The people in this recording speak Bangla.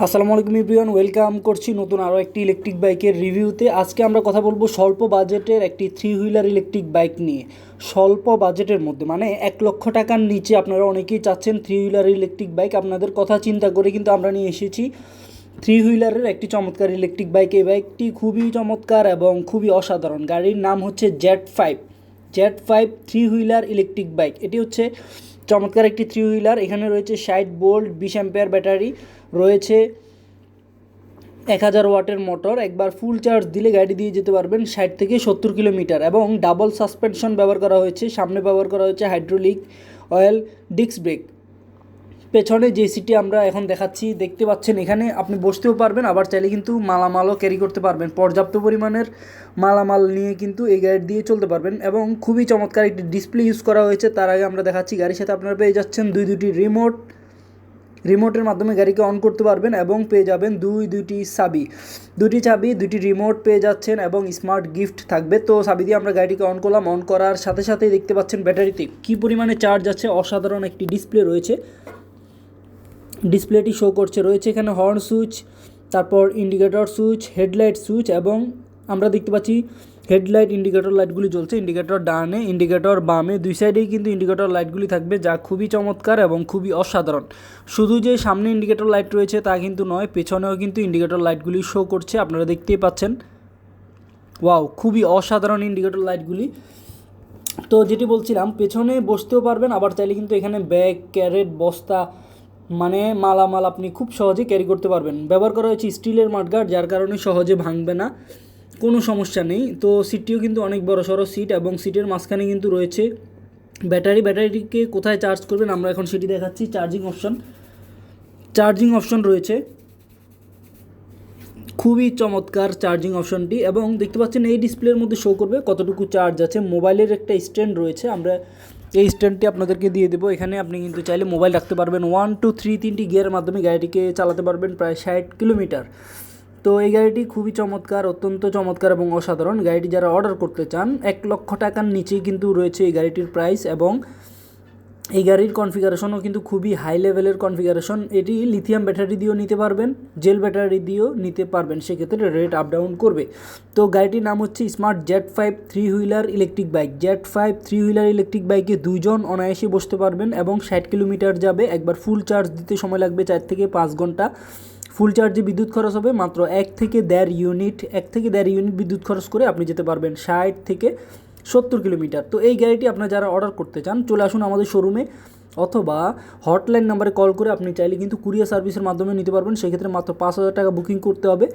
আসসালামু আলাইকুম ইব্রিয়ান ওয়েলকাম করছি নতুন আরও একটি ইলেকট্রিক বাইকের রিভিউতে আজকে আমরা কথা বলব স্বল্প বাজেটের একটি থ্রি হুইলার ইলেকট্রিক বাইক নিয়ে। স্বল্প বাজেটের মধ্যে মানে এক লক্ষ টাকার নিচে আপনারা অনেকেই চাচ্ছেন থ্রি হুইলার ইলেকট্রিক বাইক আপনাদের কথা চিন্তা করে কিন্তু আমরা নিয়ে এসেছি থ্রি হুইলারের একটি চমৎকার ইলেকট্রিক বাইক এই বাইকটি খুবই চমৎকার এবং খুবই অসাধারণ। গাড়ির নাম হচ্ছে Z five Z five three wheeler electric bike এটি হচ্ছে চমৎকার একটি থ্রি হুইলার এখানে রয়েছে সাইড বোল্ট, বিশ অ্যাম্পেয়ার ব্যাটারি রয়েছে এক হাজার ওয়াটের মোটর একবার ফুল চার্জ দিলে গাড়ি দিয়ে যেতে পারবেন ষাট থেকে সত্তর কিলোমিটার এবং ডাবল সাসপেনশন ব্যবহার করা হয়েছে, সামনে ব্যবহার করা হয়েছে হাইড্রোলিক অয়েল ডিস্ক ব্রেক পেছনে যে সিটি আমরা এখন দেখাচ্ছি, দেখতে পাচ্ছেন এখানে আপনি বসতেও পারবেন, আবার চাইলে কিন্তু মালামালও ক্যারি করতে পারবেন। পর্যাপ্ত পরিমাণের মালামাল নিয়ে কিন্তু এই গাড়ি দিয়ে চলতে পারবেন এবং খুবই চমৎকার একটি ডিসপ্লে ইউজ করা হয়েছে। তার আগে আমরা দেখাচ্ছি গাড়ির সাথে আপনারা পেয়ে যাচ্ছেন দুই দুটি রিমোট রিমোটের মাধ্যমে গাড়িকে অন করতে পারবেন এবং পেয়ে যাবেন দুই দুইটি চাবি। দুটি চাবি, দুটি রিমোট পেয়ে যাচ্ছেন এবং স্মার্ট গিফট থাকবে। তো চাবি দিয়ে আমরা গাড়িটিকে অন করলাম অন করার সাথে সাথেই দেখতে পাচ্ছেন ব্যাটারিতে কী পরিমাণে চার্জ আছে। অসাধারণ একটি ডিসপ্লে রয়েছে। ডিসপ্লেটি শো করছে। রয়েছে এখানে হর্ন সুইচ তারপর ইন্ডিকেটর সুইচ হেডলাইট সুইচ এবং আমরা দেখতে পাচ্ছি হেডলাইট ইন্ডিকেটর লাইটগুলি জ্বলছে। ইন্ডিকেটর ডানে ইন্ডিকেটর বামে, দুই সাইডেই কিন্তু ইন্ডিকেটর লাইটগুলি থাকবে যা খুবই চমৎকার এবং খুবই অসাধারণ। শুধু যে সামনে ইন্ডিকেটর লাইট রয়েছে তা কিন্তু নয়, পেছনেও কিন্তু ইন্ডিকেটর লাইটগুলি শো করছে, আপনারা দেখতেই পাচ্ছেন। ওয়াও খুবই অসাধারণ ইন্ডিকেটর লাইটগুলি তো যেটি বলছিলাম, পেছনে বসতেও পারবেন, আবার চাইলে কিন্তু এখানে ব্যাগ ক্যারেট বস্তা মানে মালামাল আপনি খুব সহজে ক্যারি করতে পারবেন। ব্যবহার করা হয়েছে স্টিলের মাঠগার্ড যার কারণে সহজে ভাঙবে না। কোনো সমস্যা নেই। তো সিটটিও কিন্তু অনেক বড় সড়ো সিট এবং সিটের মাঝখানে কিন্তু রয়েছে ব্যাটারি। ব্যাটারিটিকে কোথায় চার্জ করবেন? আমরা এখন সেটি দেখাচ্ছি। চার্জিং অপশন চার্জিং অপশন রয়েছে। খুবই চমৎকার চার্জিং অপশনটি এবং দেখতে পাচ্ছেন এই ডিসপ্লের মধ্যে শো করবে কতটুকু চার্জ আছে। মোবাইলের একটা স্ট্যান্ড রয়েছে। আমরা এই স্ট্যান্ডটি আপনাদেরকে দিয়ে দেবো। এখানে আপনি কিন্তু চাইলে মোবাইল রাখতে পারবেন। ওয়ান টু থ্রি তিনটি গিয়ারের মাধ্যমে গাড়িটিকে চালাতে পারবেন প্রায় ষাট কিলোমিটার। তো এই গাড়িটি খুবই চমৎকার, অত্যন্ত চমৎকার এবং অসাধারণ। গাড়িটি যারা অর্ডার করতে চান, এক লক্ষ টাকার নিচেই কিন্তু রয়েছে এই গাড়িটির প্রাইস এবং এই গাড়ির কনফিগারেশনও কিন্তু খুবই হাই লেভেলের কনফিগারেশন এটি লিথিয়াম ব্যাটারি দিয়েও নিতে পারবেন জেল ব্যাটারি দিয়েও নিতে পারবেন, সেক্ষেত্রে রেট আপ ডাউন করবে। তো গাড়িটির নাম হচ্ছে smart Z five three wheeler electric bike Z five three wheeler electric বাইকে দুইজন অনায়াসে বসতে পারবেন এবং ষাট কিলোমিটার যাবে। একবার ফুল চার্জ দিতে সময় লাগবে চার থেকে পাঁচ ঘণ্টা। ফুল চার্জে বিদ্যুৎ খরচ হবে মাত্র এক থেকে দেড় ইউনিট এক থেকে দেড় ইউনিট বিদ্যুৎ খরচ করে আপনি যেতে পারবেন ষাট থেকে সত্তর কিলোমিটার। তো এই গাড়িটি আপনারা যারা অর্ডার করতে চান, চলে আসুন আমাদের শোরুমে অথবা হটলাইন নাম্বারে কল করে আপনি চাইলে কিন্তু কুরিয়ার সার্ভিসের মাধ্যমে নিতে পারবেন। সেক্ষেত্রে মাত্র পাঁচ হাজার টাকা বুকিং করতে হবে।